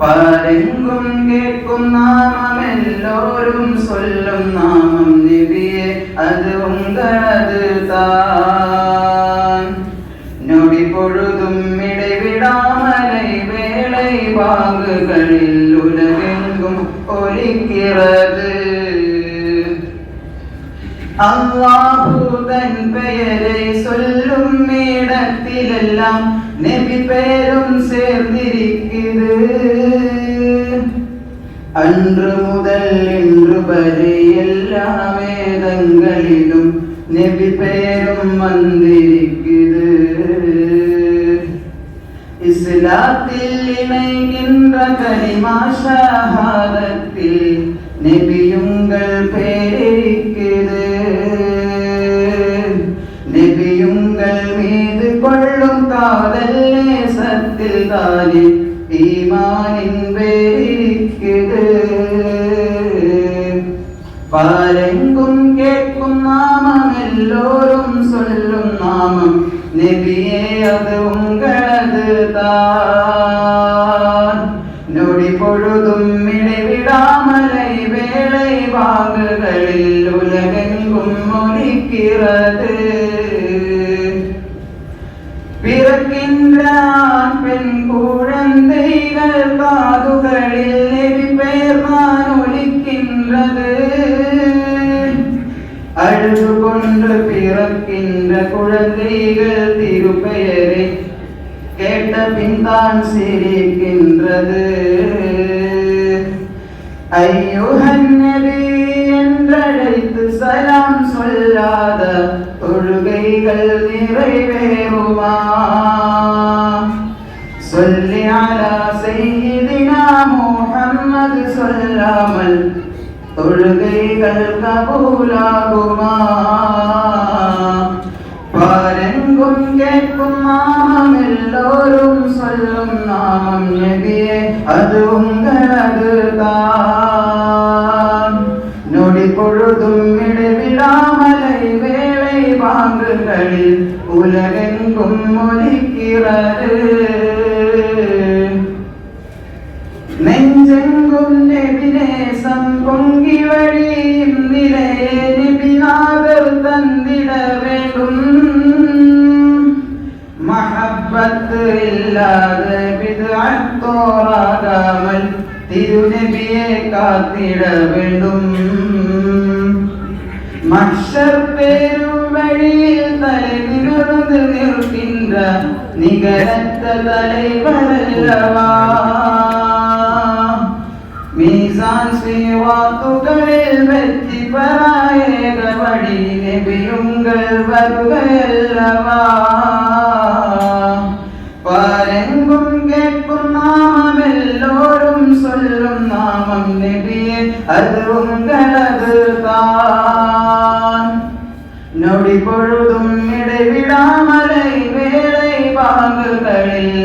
പാലെങ്കും കേൾക്കും നാമെല്ലോരും ചൊല്ലും നാമം നിബിയെ അത് ഉങ്കളത് താൻ. നൊടി പൊഴുതും ഇടവിടാമലൈ വേളൈ വാങ്ങുകളിൽ ഉലകെങ്കും ഒരിക്കിറ അള്ളാഹുതൻ പെയരെ ചൊല്ലും മേടത്തിലെല്ലാം നബി പേരും சேர்ந்திருக்கிறது அன்று முதல் இன்று வரை எல்லா வேதங்களிலும் நெபி பெயரும் வந்திருக்கிறது இஸ்லாத்தில் இணைகின்ற கலிமா ஷஹாதத் നബിയുങ്കൾ മീത് കൊള്ളും കാതല്ലേ സത്തിൽ താനെ. ഈമാനിൻ പേരിരിക്കത് പാലെങ്കും കേൾക്കും നാമമെല്ലോരും ചൊല്ലും നാമം. നബിയെ അത് ഉങ്കളത് താൻ. നൊടി പൊഴുതും ഇടവിടാമലൈ വേളൈ വാങ്ങുകളിൽ ഉലകെങ്കും ഒലിക്കിറത്. பிறக்கின்ற ஆண் பெண் குழந்தைகள் காதுகளில் நெறி பெயர் தான் ஒலிக்கின்றது அழுது கொண்டு பிறக்கின்ற குழந்தைகள் திருப்பெயரை கேட்ட பின் தான் சிரிக்கின்றது ஐயோஹன் நபி என்றழைத்து சலாம் சொல்லாத தொழுகைகள் நிறைவேறுமா? சொல்லி அலா செய்தினா முகம்மது சொல்லாமல் தொழுகைகள் கபூலாகுமா? பாரெங்கும் கேட்கும் நாமம் எல்லோரும் சொல்லும் நாமம் நபியே அது உங்களது தான். പൊന്മൊഴിക്കിറര് നെഞ്ചെങ്കും നബിലേശം പൊങ്കി വഴിയും നിലയെ നബിനാഥർ തന്നിട വേണ്ടും മഹബത്ത് ഇല്ലാതെ പിതാത്തോറാകാമൽ തിരുനബിയെ കാത്തിട വേണ്ടും മക്ഷർ പേരും വഴിയിൽ തലവിരുന്നത് നിർത്തിന്ത നികരത്ത തലവരല്ലവാ. മീസാൻ ശ്രീവാത്തുകളിൽ വെത്തിപ്പറായേക വഴി നബിയുങ്കൾ വരുകയല്ലവാ. പാരെങ്കും കേൾക്കും നാമെല്ലോരും ചൊല്ലും നാമം നബിയെ അത് ഉങ്കളത് താ നൊടി പൊഴുതും ഇടവിടാമലൈ വേളை വാങ്ങുകളിൽ